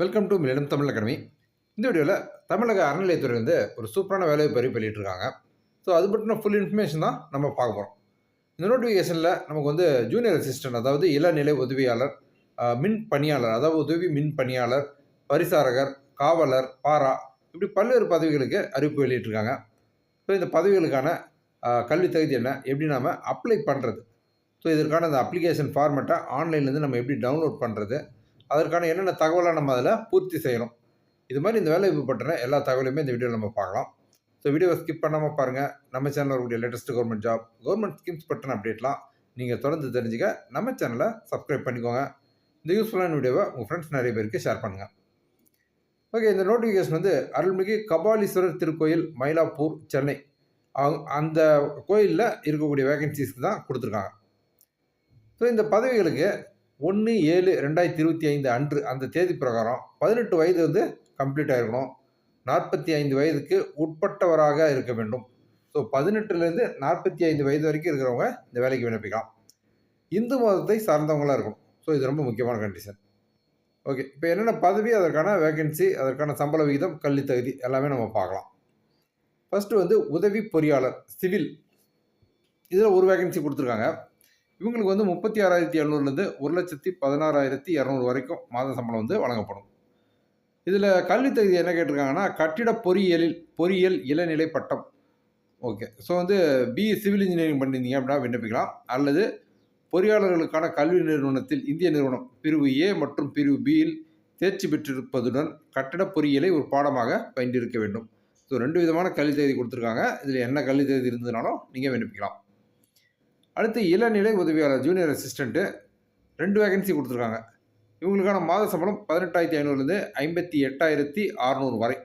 Welcome to மில்லிடம் Tamil academy இந்த வீடியோவில் தமிழக அறநிலையத்துறை வந்து ஒரு சூப்பரான வேலையை பறி பண்ணிகிட்ருக்காங்க ஸோ அது பற்றின ஃபுல் இன்ஃபர்மேஷன் தான் நம்ம பார்க்க போகிறோம் இந்த நோட்டிஃபிகேஷனில் நமக்கு வந்து ஜூனியர் அசிஸ்டன்ட் அதாவது இளநிலை உதவியாளர் மின் பணியாளர் அதாவது உதவி மின் பணியாளர் பரிசாரகர் காவலர் பாரா இப்படி பல்வேறு பதவிகளுக்கு அறிவிப்பு வெளியிட்டிருக்காங்க. ஸோ இந்த பதவிகளுக்கான கல்வி தகுதி என்ன? எப்படி நாம் அப்ளை பண்ணுறது ஸோ இதற்கான அந்த அப்ளிகேஷன் ஃபார்மெட்டை ஆன்லைன்லேருந்து நம்ம எப்படி டவுன்லோட் பண்ணுறது அதற்கான என்னென்ன தகவலை நம்ம அதில் பூர்த்தி செய்யணும். இது மாதிரி இந்த வேலை பற்றின எல்லா தகவலையுமே இந்த வீடியோவில் நம்ம பார்க்கலாம். ஸோ வீடியோவை ஸ்கிப் பண்ணாமல் பாருங்கள் நம்ம சேனலில் இருக்கக்கூடிய latest government job government schemes பற்றின அப்டேட்லாம் நீங்கள் தொடர்ந்து தெரிஞ்சுக்க நம்ம சேனலை சப்ஸ்கிரைப் பண்ணிக்கோங்க. இந்த யூஸ்ஃபுல்லான வீடியோவை உங்கள் ஃப்ரெண்ட்ஸ் நிறைய பேருக்கு ஷேர் பண்ணுங்கள் ஓகே இந்த நோட்டிஃபிகேஷன் வந்து அருள்மிகு கபாலீஸ்வரர் திருக்கோயில் மயிலாப்பூர் சென்னை. அவங்க- அந்த கோயிலில் இருக்கக்கூடிய வேகன்சிஸ்க்கு தான் கொடுத்துருக்காங்க. ஸோ இந்த பதவிகளுக்கு ஒன்று ஏழு ரெண்டாயிரத்தி இருபத்தி ஐந்து அன்று அந்த தேதி பிரகாரம் பதினெட்டு வயது வந்து கம்ப்ளீட் ஆகிருக்கணும் நாற்பத்தி ஐந்து வயதுக்கு உட்பட்டவராக இருக்க வேண்டும். ஸோ பதினெட்டுலேருந்து நாற்பத்தி ஐந்து வயது வரைக்கும் இருக்கிறவங்க இந்த வேலைக்கு விண்ணப்பிக்கலாம். இந்து மதத்தை சார்ந்தவங்களாக இருக்கணும். ஸோ இது ரொம்ப முக்கியமான கண்டிஷன் ஓகே இப்போ என்னென்ன பதவி அதற்கான வேகன்சி அதற்கான சம்பள விகிதம் கல்வி தகுதி எல்லாமே நம்ம பார்க்கலாம். ஃபஸ்ட்டு வந்து உதவி பொறியாளர் சிவில் இதில் ஒரு வேகன்சி கொடுத்துருக்காங்க. இவங்களுக்கு வந்து முப்பத்தி ஆறாயிரத்தி எழுநூறுலேருந்து ஒரு லட்சத்தி பதினாறாயிரத்தி இரநூறு வரைக்கும் மாத சம்பளம் வந்து வழங்கப்படும். இதில் கல்வி தகுதி என்ன கேட்டிருக்காங்கன்னா கட்டிட பொறியியலில் பொறியியல் இளநிலை பட்டம். ஓகே. ஸோ வந்து பிஇ சிவில் இன்ஜினியரிங் பண்ணியிருந்தீங்க அப்படின்னா விண்ணப்பிக்கலாம். அல்லது பொறியாளர்களுக்கான கல்வி நிறுவனத்தில் இந்திய நிறுவனம் பிரிவு ஏ மற்றும் பிரிவு பியில் தேர்ச்சி பெற்றிருப்பதுடன் கட்டட பொறியியலை ஒரு பாடமாக பயின்றிருக்க வேண்டும். ஸோ ரெண்டு விதமான கல்வி தகுதி கொடுத்துருக்காங்க. இதில் என்ன கல்வி தகுதி இருந்ததுனாலும் நீங்கள் விண்ணப்பிக்கலாம். அடுத்து இளநிலை உதவியாளர் ஜூனியர் அசிஸ்டண்ட்டு ரெண்டு வேகன்சி கொடுத்துருக்காங்க. இவங்களுக்கான மாத சம்பளம் பதினெட்டாயிரத்தி ஐநூறுலேருந்து ஐம்பத்தி எட்டாயிரத்தி அறநூறு வரை.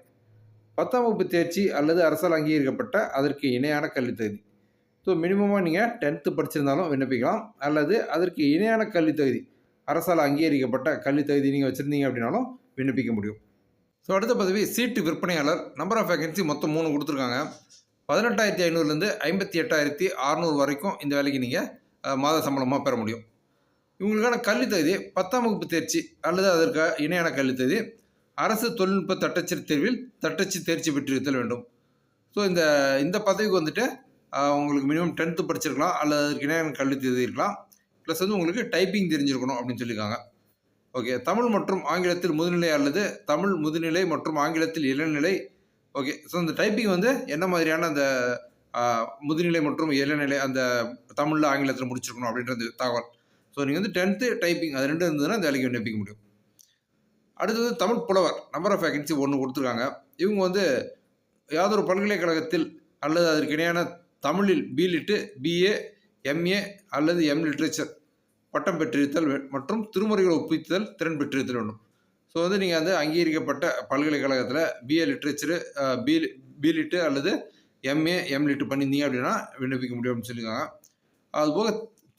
பத்தாம் வகுப்பு தேர்ச்சி அல்லது அரசால் அங்கீகரிக்கப்பட்ட அதற்கு இணையான கல்வி தகுதி. ஸோ மினிமமாக நீங்கள் டென்த்து படிச்சிருந்தாலும் விண்ணப்பிக்கலாம். அல்லது அதற்கு இணையான கல்வி தகுதி அரசால் அங்கீகரிக்கப்பட்ட கல்வி தகுதி நீங்கள் வச்சுருந்தீங்க அப்படின்னாலும் விண்ணப்பிக்க முடியும். ஸோ அடுத்த பதவி சீட்டு விற்பனையாளர் நம்பர் ஆஃப் வேகன்சி மொத்தம் மூணு கொடுத்துருக்காங்க. பதினெட்டாயிரத்தி ஐநூறுலேருந்து ஐம்பத்தி எட்டாயிரத்தி அறநூறு வரைக்கும் இந்த வேலைக்கு நீங்கள் மாத சம்பளமாக பெற முடியும். இவங்களுக்கான கல்வி தகுதி பத்தாம் வகுப்பு தேர்ச்சி அல்லது அதற்கு இணையான கல்வி தகுதி அரசு தொழில்நுட்ப தட்டச்சு தேர்வில் தட்டச்சு தேர்ச்சி பெற்றிருத்தல் வேண்டும். ஸோ இந்த இந்த பதவிக்கு வந்துட்டு உங்களுக்கு மினிமம் டென்த்து படிச்சிருக்கலாம் அல்லது அதற்கு இணையான கல்வி தகுதி இருக்கலாம். ப்ளஸ் வந்து உங்களுக்கு டைப்பிங் தெரிஞ்சிருக்கணும் அப்படின்னு சொல்லியிருக்காங்க. ஓகே தமிழ் மற்றும் ஆங்கிலத்தில் முதுநிலை அல்லது தமிழ் முதுநிலை மற்றும் ஆங்கிலத்தில் இளநிலை ஓகே ஸோ இந்த டைப்பிங் வந்து என்ன மாதிரியான அந்த முதுநிலை மற்றும் இளநிலை அந்த தமிழில் ஆங்கிலத்தில் முடிச்சிருக்கணும் அப்படின்றது தகவல். ஸோ நீங்கள் வந்து டென்த்து டைப்பிங் அது ரெண்டு இருந்ததுன்னா அந்த வேலைக்கு நிப்பிக்க முடியும். அடுத்தது தமிழ் புலவர் நம்பர் ஆஃப் வேகன்சி ஒன்று கொடுத்துருக்காங்க. இவங்க வந்து யாதொரு பல்கலைக்கழகத்தில் அல்லது அதற்கு இணையான தமிழில் பிலிட்டு பிஏ எம்ஏ அல்லது எம் லிட்ரேச்சர் பட்டம் பெற்றிருத்தல் மற்றும் திருமுறைகளை ஒப்பித்தல் திறன் பெற்றிருத்தல் வேண்டும். ஸோ வந்து நீங்கள் வந்து அங்கீகரிக்கப்பட்ட பல்கலைக்கழகத்தில் பிஏ லிட்ரேச்சரு பி பிலிட்டு அல்லது எம்ஏ எம் லிட்டு பண்ணியிருந்தீங்க அப்படின்னா விண்ணப்பிக்க முடியும் அப்படின்னு சொல்லியிருக்காங்க. அதுபோக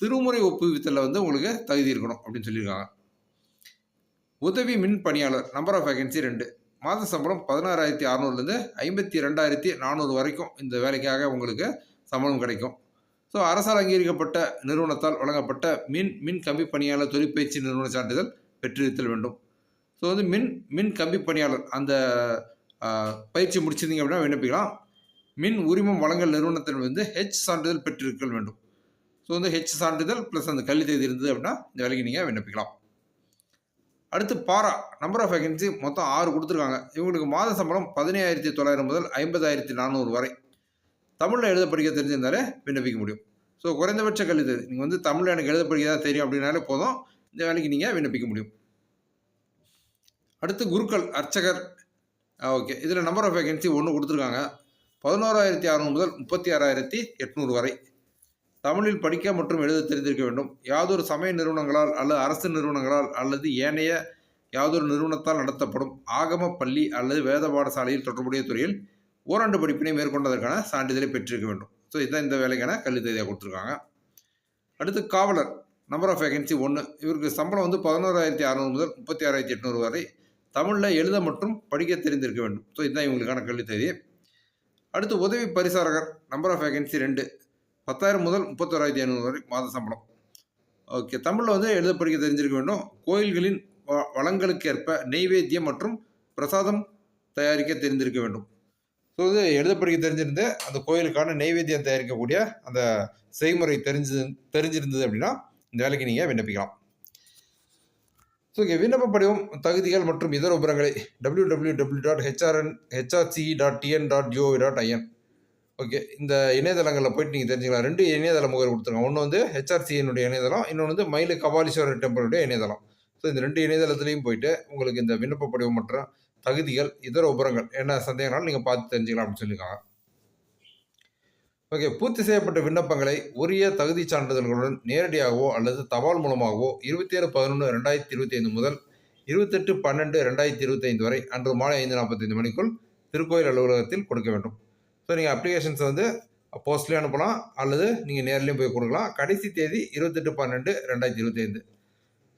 திருமுறை ஒப்புவித்தலில் வந்து உங்களுக்கு தகுதி இருக்கணும் அப்படின்னு சொல்லியிருக்காங்க. உதவி மின் பணியாளர் நம்பர் ஆஃப் வேகன்சி ரெண்டு. மாத சம்பளம் பதினாறாயிரத்தி அறநூறுலேருந்து ஐம்பத்தி ரெண்டாயிரத்தி நானூறு வரைக்கும் இந்த வேலைக்காக உங்களுக்கு சம்பளம் கிடைக்கும். ஸோ அரசால் அங்கீகரிக்கப்பட்ட நிறுவனத்தால் வழங்கப்பட்ட மின் மின் கம்பி பணியாளர் தொழிற்பயிற்சி நிறுவன சான்றிதழ் பெற்றிருத்தல் வேண்டும். ஸோ வந்து மின் மின் கம்பி பணியாளர் அந்த பயிற்சி முடிச்சிருந்தீங்க அப்படின்னா விண்ணப்பிக்கலாம். மின் உரிமம் வழங்கல் நிறுவனத்தில் வந்து ஹெச் சான்றிதழ் பெற்றிருக்க வேண்டும். ஸோ வந்து ஹெச் சான்றிதழ் ப்ளஸ் அந்த கல்வி தேதி இருந்தது அப்படின்னா இந்த வேலைக்கு நீங்கள் விண்ணப்பிக்கலாம். அடுத்து பாரா நம்பர் ஆஃப் வேகன்சி மொத்தம் ஆறு கொடுத்துருக்காங்க. இவங்களுக்கு மாத சம்பளம் பதினேழாயிரத்தி தொள்ளாயிரம் முதல் ஐம்பதாயிரத்தி நானூறு வரை. தமிழில் எழுத படிக்க தெரிஞ்சிருந்தாலே விண்ணப்பிக்க முடியும். ஸோ குறைந்தபட்ச கல்வி தேதி நீங்கள் வந்து தமிழில் எனக்கு எழுத படிக்க தான் தெரியும் அப்படின்னாலே போதும். இந்த வேலைக்கு நீங்கள் விண்ணப்பிக்க முடியும். அடுத்து குருக்கள் அர்ச்சகர். ஓகே. இதில் நம்பர் ஆஃப் வேகன்சி ஒன்று கொடுத்துருக்காங்க. பதினோராயிரத்தி அறநூறு முதல் முப்பத்தி ஆறாயிரத்தி எட்நூறு வரை. தமிழில் படிக்க மற்றும் எழுத தெரிந்திருக்க வேண்டும். யாதொரு சமய நிறுவனங்களால் அல்லது அரசு நிறுவனங்களால் அல்லது ஏனைய யாதொரு நிறுவனத்தால் நடத்தப்படும் ஆகம பள்ளி அல்லது வேத பாடசாலையில் தொடர்புடைய துறையில் ஓராண்டு படிப்பினை மேற்கொண்டதற்கான சான்றிதழை பெற்றிருக்க வேண்டும். ஸோ இதுதான் இந்த வேலைக்கான கல்வி தேதியாக கொடுத்துருக்காங்க. அடுத்து காவலர். நம்பர் ஆஃப் வேகன்சி ஒன்று இவருக்கு சம்பளம் வந்து பதினோராயிரத்தி அறநூறு முதல் முப்பத்தி ஆறாயிரத்தி எட்நூறு வரை. தமிழில் எழுத மற்றும் படிக்க தெரிந்திருக்க வேண்டும். ஸோ இதுதான் இவங்களுக்கான கல்வி தேதி அடுத்து உதவி பரிசாரகர் நம்பர் ஆஃப் வேகன்சி ரெண்டு. பத்தாயிரம் முதல் முப்பத்தோராயிரத்தி ஐநூறு வரை மாத சம்பளம். ஓகே தமிழில் வந்து எழுத படிக்க தெரிஞ்சிருக்க வேண்டும். கோயில்களின் வ- வளங்களுக்கேற்ப நெய்வேத்தியம் மற்றும் பிரசாதம் தயாரிக்க தெரிந்திருக்க வேண்டும். ஸோ இது எழுத படிக்க தெரிஞ்சிருந்து அந்த கோயிலுக்கான நெய்வேத்தியம் தயாரிக்கக்கூடிய அந்த செய்முறை தெரிஞ்சு தெரிஞ்சிருந்தது அப்படின்னா இந்த வேலைக்கு நீங்கள் விண்ணப்பிக்கலாம். ஸோ இங்கே விண்ணப்ப படிவம் தகுதிகள் மற்றும் இதர விபரங்களை W W W dot HRN HRC dot TN dot GOV dot IN okay இந்த இணையதளங்களில் போயிட்டு நீங்கள் தெரிஞ்சுக்கலாம். ரெண்டு இணையதள முகவர் கொடுத்துருங்க. ஒன்று வந்து ஹெச்ஆர்சியினுடைய இணையதளம் இன்னொன்று வந்து மயிலு கபாலீஸ்வரர் டெம்பிளுடைய இணையதளம். ஸோ இந்த ரெண்டு இணையதளத்துலையும் போயிட்டு உங்களுக்கு இந்த விண்ணப்ப படிவம் மற்றும் தகுதிகள் இதர உபரங்கள் என்ன சந்தேகம்னாலும் நீங்கள் பார்த்து தெரிஞ்சுக்கலாம் அப்படின்னு சொல்லியிருக்காங்க. ஓகே பூர்த்தி செய்யப்பட்ட விண்ணப்பங்களை உரிய தகுதி சான்றிதழ்களுடன் நேரடியாகவோ அல்லது தபால் மூலமாகவோ இருபத்தி ஏழு பதினொன்று ரெண்டாயிரத்தி இருபத்தி ஐந்து முதல் இருபத்தெட்டு பன்னெண்டு ரெண்டாயிரத்தி இருபத்தைந்து வரை அன்று மாலை ஐந்து நாற்பத்தைந்து மணிக்குள் திருக்கோயில் அலுவலகத்தில் கொடுக்க வேண்டும். ஸோ நீங்கள் அப்ளிகேஷன்ஸ் வந்து போஸ்ட்லேயும் அனுப்பலாம் அல்லது நீங்கள் நேர்லேயும் போய் கொடுக்கலாம். கடைசி தேதி இருபத்தெட்டு பன்னெண்டு ரெண்டாயிரத்தி இருபத்தி ஐந்து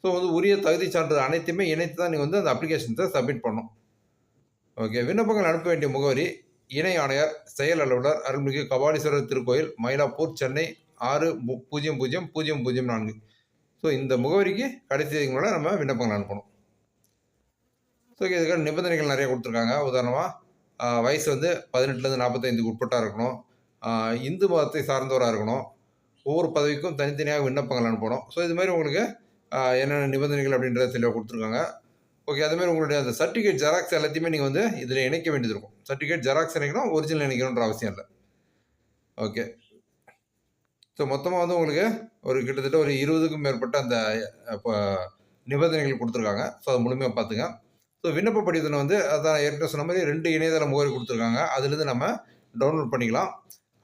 ஸோ வந்து உரிய தகுதி சான்றிதழ் அனைத்துமே இணைத்து தான் நீங்கள் வந்து அந்த அப்ளிகேஷன்ஸை சப்மிட் பண்ணணும். ஓகே விண்ணப்பங்கள் அனுப்ப வேண்டிய முகவரி இணை ஆணையர் செயல் அலுவலர் அருள்மிகு கபாலீஸ்வரர் திருக்கோயில் மயிலாப்பூர் சென்னை ஆறு பூஜ்ஜியம் பூஜ்ஜியம் பூஜ்ஜியம் பூஜ்ஜியம் நான்கு. ஸோ இந்த முகவரிக்கு கடைசி முன்னாடி நம்ம விண்ணப்பங்கள் அனுப்பணும். ஸோ இதுக்கான நிபந்தனைகள் நிறைய கொடுத்துருக்காங்க. உதாரணமாக வயசு வந்து பதினெட்டுலேருந்து நாற்பத்தைந்துக்கு உட்பட்டாக இருக்கணும். இந்து மதத்தை சார்ந்தவராக இருக்கணும். ஒவ்வொரு பதவிக்கும் தனித்தனியாக விண்ணப்பங்கள் அனுப்பணும். ஸோ இது மாதிரி உங்களுக்கு என்னென்ன நிபந்தனைகள் அப்படின்றத தெளிவாக கொடுத்துருக்காங்க. ஓகே அதுமாதிரி உங்களுடைய அந்த சர்டிஃபிகேட் ஜெராக்ஸ் எல்லாத்தையுமே நீங்கள் வந்து இதில் இணைக்க வேண்டியது இருக்கும். சர்டிஃபிகேட் ஜெராக்ஸ் இணைக்கணும் ஒரிஜினல் இணைக்கணுன்ற அவசியம் இல்லை. ஓகே ஸோ மொத்தமாக வந்து உங்களுக்கு ஒரு கிட்டத்தட்ட ஒரு இருபதுக்கும் மேற்பட்ட அந்த இப்போ நிபந்தனைகள் கொடுத்துருக்காங்க. ஸோ அதை முழுமையாக பார்த்துங்க. ஸோ விண்ணப்ப படிவத்தில் வந்து அதான் ஏற்கனவே சொன்ன மாதிரி ரெண்டு இணையதள முகவரி கொடுத்துருக்காங்க. அதுலேருந்து நம்ம டவுன்லோட் பண்ணிக்கலாம்.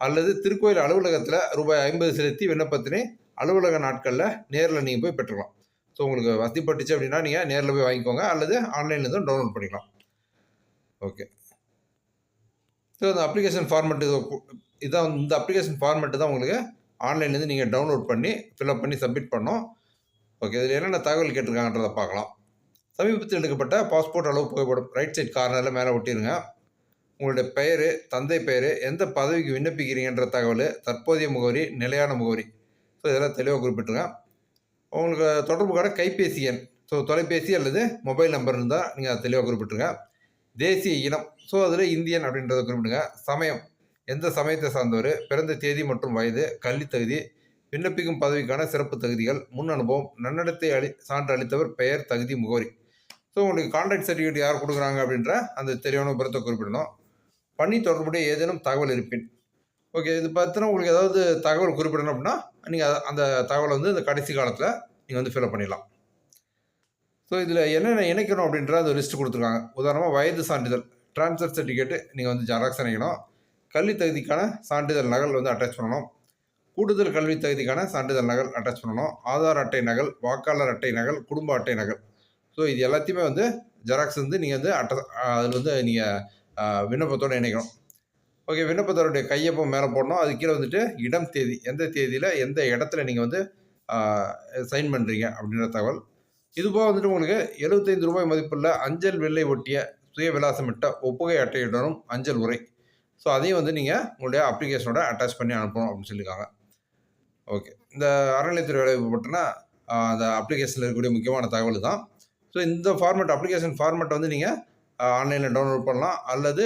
அல்லது திருக்கோயில் அலுவலகத்தில் ரூபாய் ஐம்பது செலுத்தி விண்ணப்பத்தினை அலுவலக நாட்களில் நேரில் நீங்கள் போய் பெற்றுக்கலாம். ஸோ உங்களுக்கு வசதிப்பட்டுச்சு அப்படின்னா நீங்கள் நேரில் போய் வாங்கிக்கோங்க. அல்லது ஆன்லைன்லேருந்து டவுன்லோட் பண்ணிக்கலாம். ஓகே ஸோ இந்த அப்ளிகேஷன் ஃபார்மெட் இதான் வந்து- இந்த அப்ளிகேஷன் ஃபார்மெட்டு தான் உங்களுக்கு ஆன்லைன்லேருந்து நீங்கள் டவுன்லோட் பண்ணி ஃபில்அப் பண்ணி சப்மிட் பண்ணோம் ஓகே இதில் என்னென்ன தகவல் கேட்டிருக்காங்கன்றதை பார்க்கலாம். சமீபத்தில் எடுக்கப்பட்ட பாஸ்போர்ட் அளவு புகைப்படம் ரைட் சைட் கார்னரில் மேலே ஒட்டிடுங்க உங்களுடைய பெயர் தந்தை பெயர் எந்த பதவிக்கு விண்ணப்பிக்கிறீங்கன்ற தகவல் தற்போதைய முகவரி நிலையான முகவரி. ஸோ இதெல்லாம் தெளிவாக குறிப்பிட்டுருங்க. உங்களுக்கு தொடர்புக்கான கைபேசி எண். ஸோ தொலைபேசி அல்லது மொபைல் நம்பர் இருந்தால் நீங்கள் அதை தெளிவாக குறிப்பிட்டுருங்க. தேசிய இனம். ஸோ அதில் இந்தியன் அப்படின்றத குறிப்பிடுங்க சமயம். எந்த சமயத்தை சார்ந்தவர்? பிறந்த தேதி மற்றும் வயது கல்வித் தகுதி விண்ணப்பிக்கும் பதவிக்கான சிறப்பு தகுதிகள் முன் அனுபவம் நன்னடத்தை அளி சான்று அளித்தவர் பெயர் தகுதி முகவரி. ஸோ உங்களுக்கு கான்டாக்ட் சர்டிஃபிகேட் யார் கொடுக்குறாங்க அப்படின்ற அந்த தெளிவான விபரத்தை குறிப்பிடணும். பணி தொடர்புடைய ஏதேனும் தகவல் இருப்பின். ஓகே இது பார்த்தினா உங்களுக்கு ஏதாவது தகவல் குறிப்பிடணும் அப்படின்னா நீங்கள் அந்த தகவலை வந்து இந்த கடைசி காலத்தில் நீங்கள் வந்து ஃபில்அப் பண்ணிடலாம். ஸோ இதில் என்னென்ன இணைக்கணும் அப்படின்ற அந்த லிஸ்ட் கொடுத்துருக்காங்க. உதாரணமாக வயது சான்றிதழ் ட்ரான்ஸ்ஃபர் சர்டிஃபிகேட்டு நீங்கள் வந்து ஜெராக்ஸ் இணைக்கணும். கல்வி தகுதிக்கான சான்றிதழ் நகல் வந்து அட்டாச் பண்ணணும். கூடுதல் கல்வி தகுதிக்கான சான்றிதழ் நகல் அட்டாச் பண்ணணும். ஆதார் அட்டை நகல் வாக்காளர் அட்டை நகல் குடும்ப அட்டை நகல். ஸோ இது எல்லாத்தையுமே வந்து ஜெராக்ஸ் வந்து நீங்கள் வந்து அட்ட அதில் வந்து நீங்கள் விண்ணப்பத்தோடு இணைக்கணும். ஓகே விண்ணப்பத்தாருடைய கையொப்பம் மேலே போடணும். அது கீழே வந்துட்டு இடம் தேதி எந்த தேதியில் எந்த இடத்துல நீங்கள் வந்து சைன் பண்ணுறீங்க அப்படின்ற தகவல். இதுபோக வந்துட்டு உங்களுக்கு எழுபத்தைந்து ரூபாய் மதிப்புள்ள அஞ்சல் வெள்ளை ஒட்டிய சுய விலாசமிட்ட ஒப்புகை அட்டையுடனும் அஞ்சல் உரை. ஸோ அதையும் வந்து நீங்கள் உங்களுடைய அப்ளிகேஷனோட அட்டாச் பண்ணி அனுப்பணும் அப்படின்னு சொல்லியிருக்காங்க. ஓகே இந்த அறநிலையத்துறை வேலைவாய்ப்பு பட்டினா அந்த அப்ளிகேஷனில் இருக்கக்கூடிய முக்கியமான தகவல் தான் ஸோ இந்த ஃபார்மேட் அப்ளிகேஷன் ஃபார்மேட்டை வந்து நீங்கள் ஆன்லைனில் டவுன்லோட் பண்ணலாம். அல்லது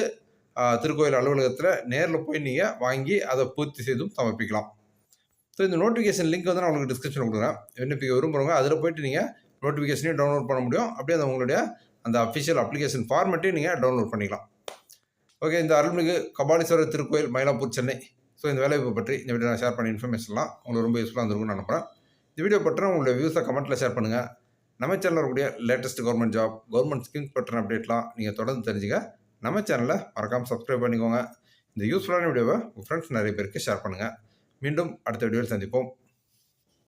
திருக்கோயில் அலுவலகத்தில் நேரில் போய் நீங்கள் வாங்கி அதை பூர்த்தி செய்தும் சமர்ப்பிக்கலாம். ஸோ இந்த நோட்டிஃபிகேஷன் லிங்க் வந்து நான் உங்களுக்கு டிஸ்கிரிப்ஷன் கொடுக்குறேன். விண்ணப்பிக்க விரும்புகிறவங்க அதில் போயிட்டு நீங்கள் நோட்டிஃபிகேஷனையும் டவுன்லோட் பண்ண முடியும். அப்படியே அந்த உங்களுடைய அந்த அஃபிஷியல் அப்ளிகேஷன் ஃபார்மேட்டையும் நீங்கள் டவுன்லோட் பண்ணிக்கலாம். ஓகே இந்த அருள்மிகு கபாலீஸ்வரர் திருக்கோயில் மயிலாப்பூர் சென்னை. ஸோ இந்த வேலைவாய்ப்பு பற்றி இந்த வீடியோ நான் ஷேர் பண்ண இன்ஃபர்மேஷன்லாம் உங்களுக்கு ரொம்ப யூஸ்ஃபுல்லாக இருந்திருக்கும்னு நினைக்கிறேன் இந்த வீடியோ பற்றின உங்களுடைய வியூஸை கமெண்ட்டில் ஷேர் பண்ணுங்கள் நம்ம சேனலில் இருக்கக்கூடிய latest government job government schemes பற்றின அப்டேட்லாம் நீங்கள் தொடர்ந்து தெரிஞ்சுக்க நம்ம சேனலை மறக்காமல் சப்ஸ்கிரைப் பண்ணிக்கோங்க. இந்த யூஸ்ஃபுல்லான வீடியோவை உங்கள் ஃப்ரெண்ட்ஸ் நிறைய பேருக்கு ஷேர் பண்ணுங்கள் மீண்டும் அடுத்த வீடியோவில் சந்திப்போம்.